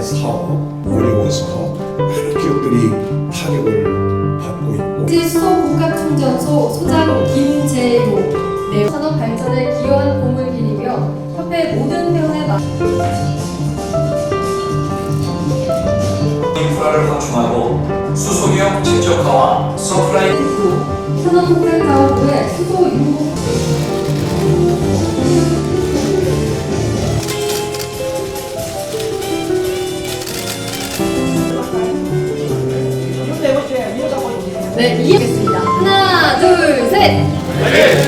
사업, 올리원스 사업 많은 기업들이 타격을 받고 있고. 수소 복합충전소 소장 김재로 네, 산업 발전에 기여한 공물길이며 협회 모든 회원의 마... 인프라를 확충하고 수소기업 최적화와 서플라이 산업 폭발 사업부의 수소 유무 네, 이해하겠습니다. 하나, 둘, 셋.